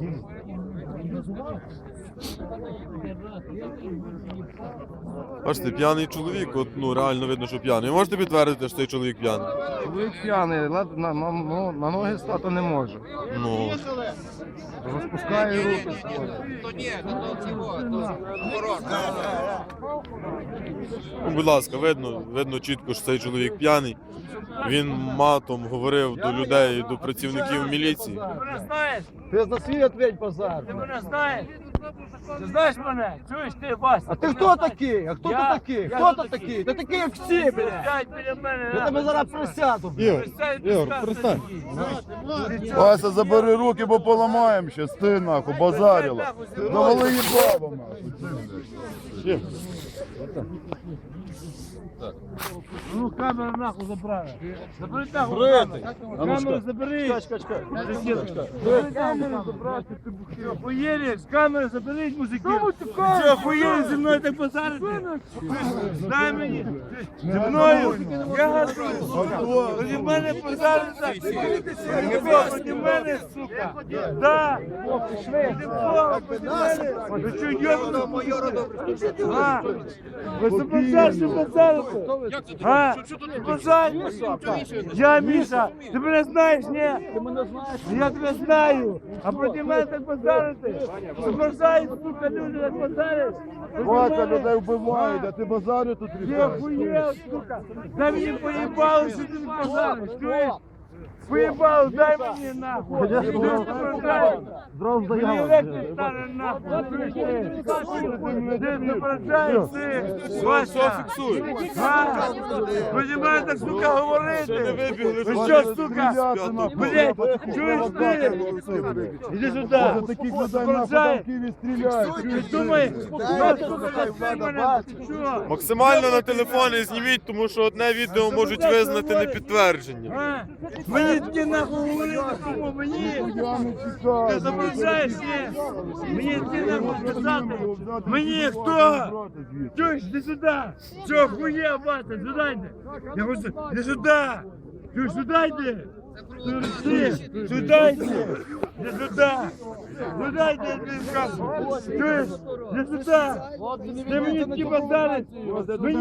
Mmh. Бачите, п'яний чоловік, от, ну реально видно, що п'яний. Ви можете підтвердити, що цей чоловік п'яний? Чоловік п'яний, на, на, на, ну, на ноги стати не може. Ну, Розпускає руки свої. ну, будь ласка, видно, видно чітко, що цей чоловік п'яний. Він матом говорив до людей, до працівників міліції. Ти мене знаєш? Ти за свій ответь базар. Ти мене знаєш? Ти знаєш мене? Чуєш ти, Вася? А ти хто такий? А хто ти Я- такий? я Хто хто ти такий? Ти такий, як всі, бля. Сядь біля мене. Я тебе зараз присяду, бля. Перестань, перестань. Вася, забери руки, бо поламаємо ще, ти нахуй, базарила. Завали їбало, нахуй. Ну, камеру нахуй забрали. Забери нахуй камеру. Камеру забери. Чекай, чекай, Забери камеру забрати. Що, Охуєли, з камери заберіть мужиків. Що, охуєли зі мною так базарити? Дай мені. Зі мною. Я готовий. Проти мене базарити. Проти мене, сука. Да. Ви що, йобнуті? А? Ви забажаєте базарити? А? Бажай? Я Міша. Ти мене знаєш, ні? Ти мене знаєш? Я тебе знаю. А проти мене так базарити? Ти бажаєш, сука, люди? Проти Вася, людей вбивають, а ти базарю тут Ти Я охуєв, сука. Дай мені поїбало, що ти базариш, чуєш? Поїбало, дай мені нахуй. Зразу Мені заяву. стане нахуй, ти? Ти не ти? Мене так, сука, говорити. Ви що, сука? Блядь, чуєш ти? Іди сюди. Стріляють. Ти думаєш, сука, так мене. Максимально на телефоні зніміть, тому що одне відео можуть визнати непідтвердженням. Мені такі нахуй говорили, кому мені? Не Ти ні? Мені такі нахуй сказати? Мені хто? Чуєш, іди сюди! Що, хує, бата, сюди йди! Я хочу, іди сюди! Чуєш, сюди йди! Ти, сюди йди! Іди сюди! Сюди йди, скажу! Чуєш, іди сюди! Ти мені базарить! Мені